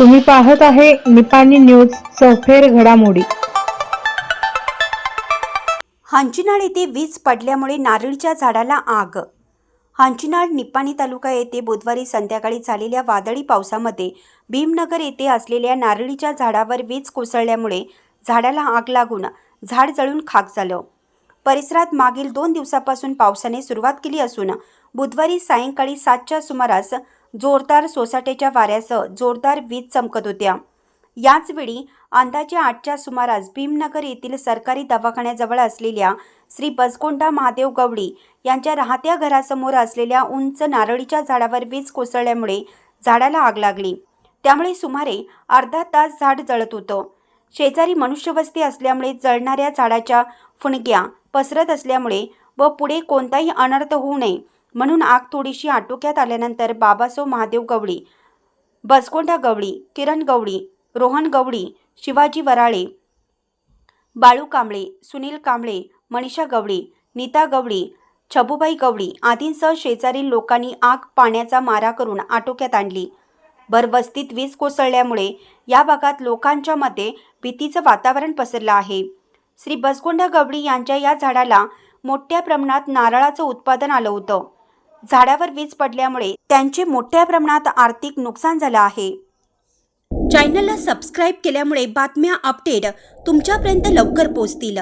तुम्ही पाहत आहे निपाणी न्यूज सफेर घडामोडी. हांचीनाळ येथे वीज पडल्यामुळे नारळीच्या झाडाला आग. हांचीनाळ निपाणी तालुका येथे बुधवारी संध्याकाळी झालेल्या वादळी पावसामध्ये भीमनगर येथे असलेल्या नारळीच्या झाडावर वीज कोसळल्यामुळे झाडाला आग लागून झाड जळून खाक झालं. परिसरात मागील दोन दिवसापासून पावसाने सुरुवात केली असून बुधवारी सायंकाळी सातच्या सुमारास जोरदार सोसाट्याच्या वाऱ्यासह जोरदार वीज चमकत होत्या. याचवेळी अंदाजे आठच्या सुमारास भीमनगर येथील सरकारी दवाखान्याजवळ असलेल्या श्री बसकोंडा महादेव गवळी यांच्या राहत्या घरासमोर असलेल्या उंच नारळीच्या झाडावर वीज कोसळल्यामुळे झाडाला आग लागली. त्यामुळे सुमारे अर्धा तास झाड जळत होतं. शेजारी मनुष्यवस्ती असल्यामुळे जळणाऱ्या झाडाच्या फुणग्या पसरत असल्यामुळे व पुढे कोणताही अनर्थ होऊ नये म्हणून आग थोडीशी आटोक्यात आल्यानंतर बाबासो महादेव गवळी बसकोंडा गवळी किरण गवळी रोहन गवळी शिवाजी वराळे बाळू कांबळे सुनील कांबळे मनीषा गवळी नीता गवळी छबूबाई गवळी आदींसह शेजारील लोकांनी आग पाण्याचा मारा करून आटोक्यात आणली. भरवस्तीत वीज कोसळल्यामुळे या भागात लोकांच्या मते भीतीचं वातावरण पसरलं आहे. श्री बसगोंडा गवळी यांच्या या झाडाला मोठ्या प्रमाणात नारळाचं उत्पादन आलं होतं. झाडावर वीज पडल्यामुळे त्यांचे मोठ्या प्रमाणात आर्थिक नुकसान झालं आहे. चॅनलला सबस्क्राईब केल्यामुळे बातम्या अपडेट तुमच्यापर्यंत लवकर पोहोचतील.